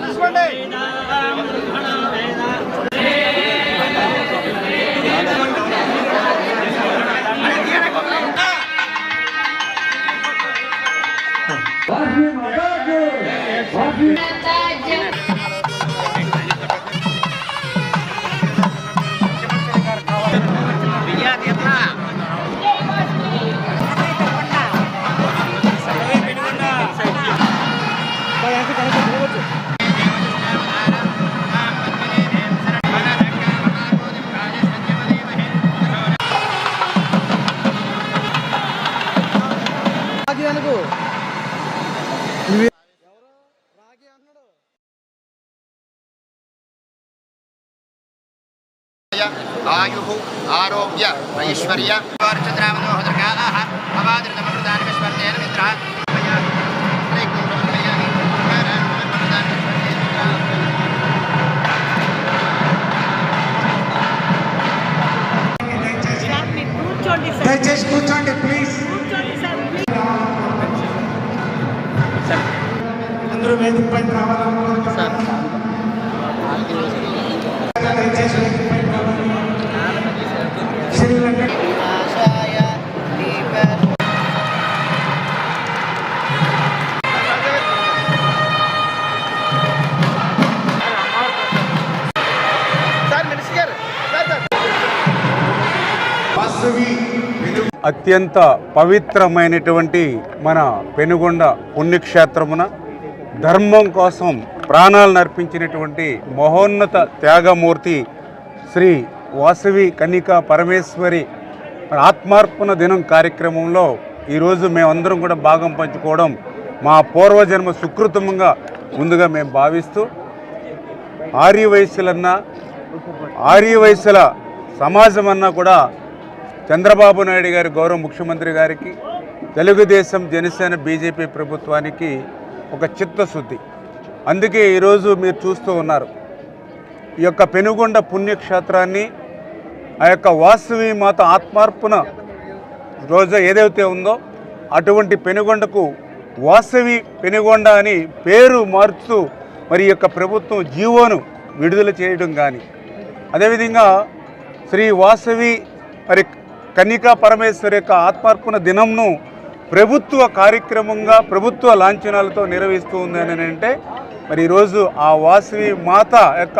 తీసుకోండి ఆరోగ్య ఐశ్వర్య వార్చద్రామనోహదృగాః అవాదృతమృతానికస్వర్తేన మిత్ర సార్ మీరు కూర్చోండి సార్ దయచేసి కూర్చోండి ప్లీజ్ కూర్చోండి సార్ ప్లీజ్. అందరూ వేదిక పైన అత్యంత పవిత్రమైనటువంటి మన పెనుగొండ పుణ్యక్షేత్రమున ధర్మం కోసం ప్రాణాలు నర్పించినటువంటి మహోన్నత త్యాగమూర్తి శ్రీ వాసవి కన్నికా పరమేశ్వరి ఆత్మార్పణ దినం కార్యక్రమంలో ఈరోజు మేమందరం కూడా భాగం పంచుకోవడం మా పూర్వజన్మ సుకృతముగా ముందుగా మేము భావిస్తూ ఆర్య వయస్సులన్నా ఆర్య వయస్సుల సమాజం అన్నా కూడా చంద్రబాబు నాయుడు గారి గౌరవ ముఖ్యమంత్రి గారికి తెలుగుదేశం జనసేన బీజేపీ ప్రభుత్వానికి ఒక చిత్తశుద్ధి. అందుకే ఈరోజు మీరు చూస్తూ ఉన్నారు. ఈ యొక్క పెనుగొండ పుణ్యక్షేత్రాన్ని ఆ యొక్క వాసవి మాత ఆత్మార్పణ రోజు ఏదైతే ఉందో అటువంటి పెనుగొండకు వాసవి పెనుగొండ అని పేరు మార్చుతూ మరి యొక్క ప్రభుత్వం జీవోను విడుదల చేయడం కానీ అదేవిధంగా శ్రీ వాసవి మరి కన్నికా పరమేశ్వరి యొక్క ఆత్మార్పణ దినంను ప్రభుత్వ కార్యక్రమంగా ప్రభుత్వ లాంఛనాలతో నిర్వహిస్తూ ఉందని అంటే మరి ఈరోజు ఆ వాసవి మాత యొక్క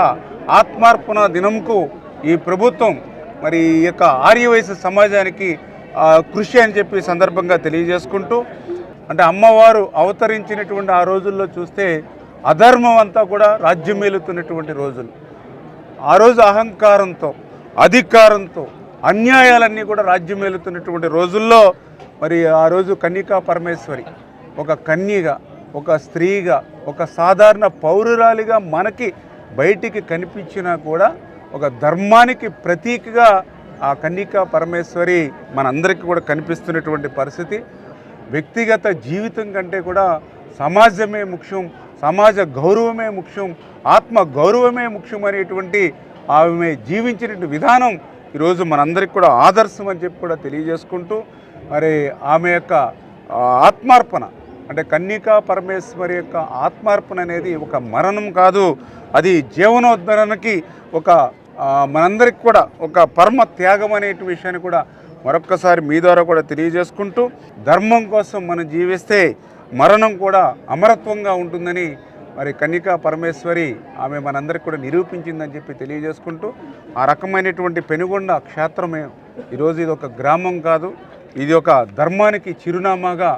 ఆత్మార్పణ దినంకు ఈ ప్రభుత్వం మరి ఈ యొక్క ఆర్యవయసు సమాజానికి కృషి అని చెప్పి సందర్భంగా తెలియజేసుకుంటూ అంటే అమ్మవారు అవతరించినటువంటి ఆ రోజుల్లో చూస్తే అధర్మం అంతా కూడా రాజ్యం మేలుతున్నటువంటి రోజులు. ఆ రోజు అహంకారంతో అధికారంతో అన్యాయాలన్నీ కూడా రాజ్యం మేలుతున్నటువంటి రోజుల్లో మరి ఆ రోజు కన్నికా పరమేశ్వరి ఒక కన్యగా ఒక స్త్రీగా ఒక సాధారణ పౌరురాలిగా మనకి బయటికి కనిపించినా కూడా ఒక ధర్మానికి ప్రతీకగా ఆ కన్నికా పరమేశ్వరి మనందరికీ కూడా కనిపిస్తున్నటువంటి పరిస్థితి. వ్యక్తిగత జీవితం కంటే కూడా సమాజమే ముఖ్యం సమాజ గౌరవమే ముఖ్యం ఆత్మ గౌరవమే ముఖ్యం అనేటువంటి ఆమె జీవించినటువంటి విధానం ఈరోజు మనందరికి కూడా ఆదర్శం అని చెప్పి కూడా తెలియజేసుకుంటూ మరి ఆమె యొక్క ఆత్మార్పణ అంటే కన్నికా పరమేశ్వరి యొక్క ఆత్మార్పణ అనేది ఒక మరణం కాదు. అది జీవనోద్ధరణకి ఒక మనందరికి కూడా ఒక పరమ త్యాగం అనేటి విషయాన్ని కూడా మరొక్కసారి మీ ద్వారా కూడా తెలియజేసుకుంటూ ధర్మం కోసం మనం జీవిస్తే మరణం కూడా అమరత్వంగా ఉంటుందని మరి కన్నికా పరమేశ్వరి ఆమె మనందరికి కూడా నిరూపించిందని చెప్పి తెలియజేసుకుంటూ ఆ రకమైనటువంటి పెనుగొండ క్షేత్రమే ఈరోజు ఇది ఒక గ్రామం కాదు ఇది ఒక ధర్మానికి చిరునామాగా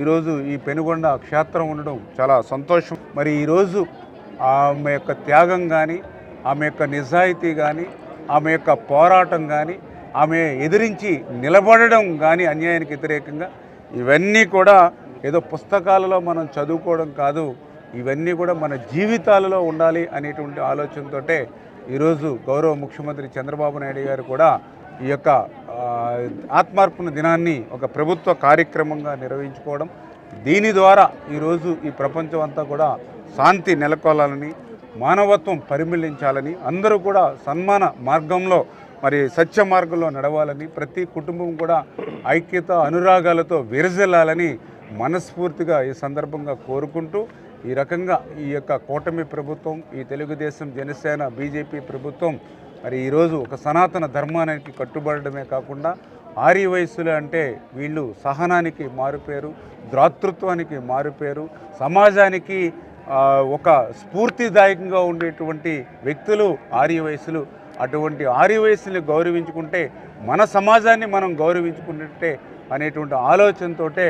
ఈరోజు ఈ పెనుగొండ క్షేత్రం ఉండడం చాలా సంతోషం. మరి ఈరోజు ఆమె యొక్క త్యాగం కానీ ఆమె యొక్క నిజాయితీ కానీ ఆమె యొక్క పోరాటం కానీ ఆమె ఎదిరించి నిలబడడం కానీ అన్యాయానికి వ్యతిరేకంగా ఇవన్నీ కూడా ఏదో పుస్తకాలలో మనం చదువుకోవడం కాదు ఇవన్నీ కూడా మన జీవితాలలో ఉండాలి అనేటువంటి ఆలోచనతోటే ఈరోజు గౌరవ ముఖ్యమంత్రి చంద్రబాబు నాయుడు గారు కూడా ఈ యొక్క ఆత్మార్పణ దినాన్ని ఒక ప్రభుత్వ కార్యక్రమంగా నిర్వహించుకోవడం దీని ద్వారా ఈరోజు ఈ ప్రపంచం అంతా కూడా శాంతి నెలకొల్లాలని మానవత్వం పరిమిళించాలని అందరూ కూడా సన్మాన మార్గంలో మరి సత్య మార్గంలో నడవాలని ప్రతి కుటుంబం కూడా ఐక్యత అనురాగాలతో విరజల్లాలని మనస్ఫూర్తిగా ఈ సందర్భంగా కోరుకుంటూ ఈ రకంగా ఈ యొక్క కూటమి ప్రభుత్వం ఈ తెలుగుదేశం జనసేన బీజేపీ ప్రభుత్వం మరి ఈరోజు ఒక సనాతన ధర్మానికి కట్టుబడమే కాకుండా ఆరి వయస్సులు అంటే వీళ్ళు సహనానికి మారుపేరు ద్రాతృత్వానికి మారుపేరు సమాజానికి ఒక స్ఫూర్తిదాయకంగా ఉండేటువంటి వ్యక్తులు ఆర్య వయసులు. అటువంటి ఆర్య వయస్సుని గౌరవించుకుంటే మన సమాజాన్ని మనం గౌరవించుకుంటే అనేటువంటి ఆలోచనతోటే